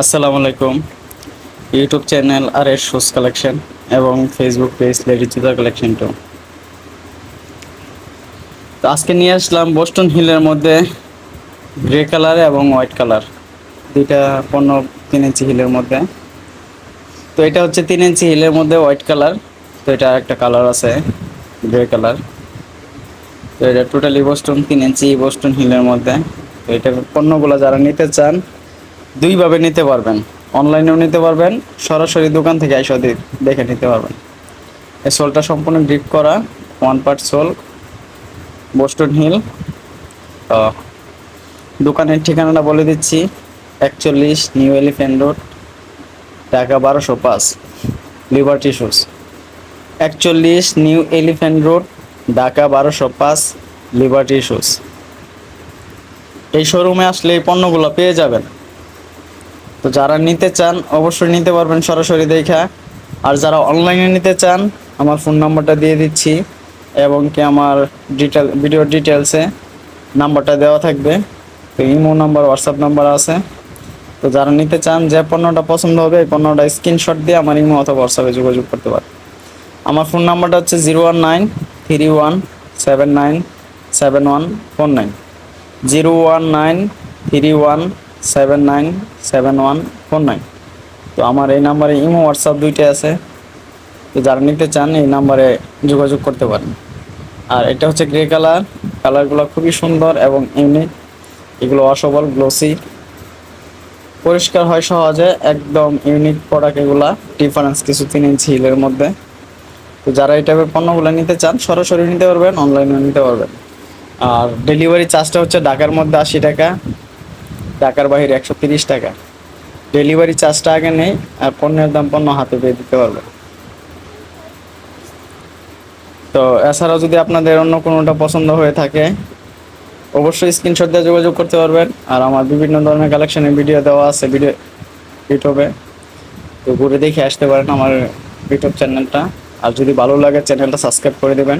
আসসালামু আলাইকুম। YouTube channel R S shoes collection এবং ফেসবুক পেজ লেডি জুতার কালেকশন টু তো আজকে নিয়ে আসলাম বোস্টন হিলের মধ্যে গ্রে কালার এবং হোয়াইট কালার দুইটা পণ্য তিন ইঞ্চি হিলের মধ্যে। তো এটা হচ্ছে তিন ইঞ্চি হিলের মধ্যে হোয়াইট কালার তো এটা একটা কালার আছে গ্রে কালার তো এটা টোটালি বোস্টন তিন ইঞ্চি বোস্টন হিলের মধ্যে। তো এটা পণ্যগুলো যারা নিতে চান দুইভাবে নিতে পারবেন। অনলাইনেও নিতে পারবেন, সরাসরি দোকান থেকে দে- দেখে নিতে পারবেন। এই সোলটা সম্পূর্ণ ড্রিপ করা one part sole Boston heel. দোকানের ঠিকানাটা বলে দিচ্ছি, একচল্লিশ নিউ এলিফেন্ট রোড, ঢাকা বারোশো পাঁচ লিবার্টি শুজ একচল্লিশ নিউ এলিফ্যান্ট রোড, ঢাকা বারোশো পাঁচ লিবার্টি শুজ এই শোরুমে আসলে এই পণ্যগুলো পেয়ে যাবেন। তো যারা নিতে চান, অবশ্যই নিতে পারবেন সরাসরি দেখা। আর যারা অনলাইনে নিতে চান, আমার ফোন নাম্বারটা দিয়ে দিচ্ছি এবং কি আমার ডিটেল ভিডিও ডিটেলসে নাম্বারটা দেওয়া থাকবে। তো ইমো নাম্বার হোয়াটসঅ্যাপ নাম্বার আছে। তো যারা নিতে চান, যে পণ্যটা পছন্দ হবে, এই পণ্যটা স্ক্রিনশট দিয়ে আমার ইমো অথবা হোয়াটসঅ্যাপে যোগাযোগ করতে পারে আমার ফোন নাম্বারটা হচ্ছে zero one nine three one seven nine seven one four nine zero one nine three one seven nine seven one four nine তো আমার এই নাম্বারে ইমো হোয়াটসঅ্যাপ দুইটাই আছে। তো যারা নিতে চান, এই নাম্বারে যোগাযোগ করতে পারেন। আর এটা হচ্ছে গ্রে কালার কালারগুলো খুবই সুন্দর এবং ইউনিক এগুলো অসবল গ্লোসি পরিষ্কার হয় সহজে, একদম ইউনিক প্রোডাক্ট এগুলা। ডিফারেন্স কিছু তিন ইঞ্চি হিলের মধ্যে। তো যারা এই টাইপের পণ্যগুলো নিতে চান, সরাসরি নিতে পারবেন অনলাইনে নিতে পারবেন। আর ডেলিভারি চার্জটা হচ্ছে ঢাকার মধ্যে আশি টাকা। ঢাকার বাইরে একশো তিরিশ টাকা। ডেলিভারি চার্জটা আগে নেই, আর পণ্যের দাম পণ্য হাতে পেয়ে দিতে পারবে। তো এছাড়াও যদি আপনাদের অন্য কোনোটা পছন্দ হয়ে থাকে, অবশ্যই স্ক্রিনশট দিয়ে যোগাযোগ করতে পারবেন। আর আমার বিভিন্ন ধরনের কালেকশনের ভিডিও দেওয়া আছে ভিডিও ইউটিউবে তো ঘুরে দেখে আসতে পারেন আমার ইউটিউব চ্যানেলটা আর যদি ভালো লাগে চ্যানেলটা সাবস্ক্রাইব করে দেবেন।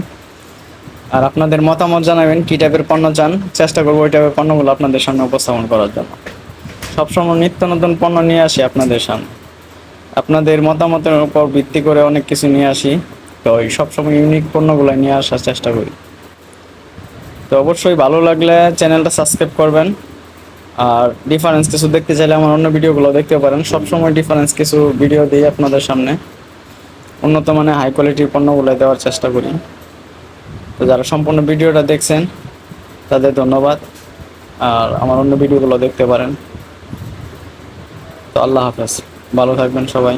আর আপনাদের মতামত জানাবেন, কী টাইপের পণ্য চান, চেষ্টা করব ওই টাইপের পণ্যগুলো আপনাদের সামনে উপস্থাপন করার জন্য। সবসময় নিত্য নতুন পণ্য নিয়ে আসি আপনাদের সামনে। আপনাদের মতামতের উপর ভিত্তি করে অনেক কিছু নিয়ে আসি, তো ওই সবসময় ইউনিক পণ্যগুলো নিয়ে আসার চেষ্টা করি। তো অবশ্যই ভালো লাগলে চ্যানেলটা সাবস্ক্রাইব করবেন। আর ডিফারেন্স কিছু দেখতে চাইলে আমার অন্য ভিডিওগুলো দেখতে পারেন। সবসময় ডিফারেন্স কিছু ভিডিও দিই আপনাদের সামনে। উন্নত মানের হাই কোয়ালিটির পণ্যগুলো দেওয়ার চেষ্টা করি। যারা সম্পূর্ণ ভিডিওটা দেখছেন, তাদের ধন্যবাদ। আর আমার অন্য ভিডিওগুলো দেখতে পারেন। তো আল্লাহ হাফেজ। ভালো থাকবেন সবাই।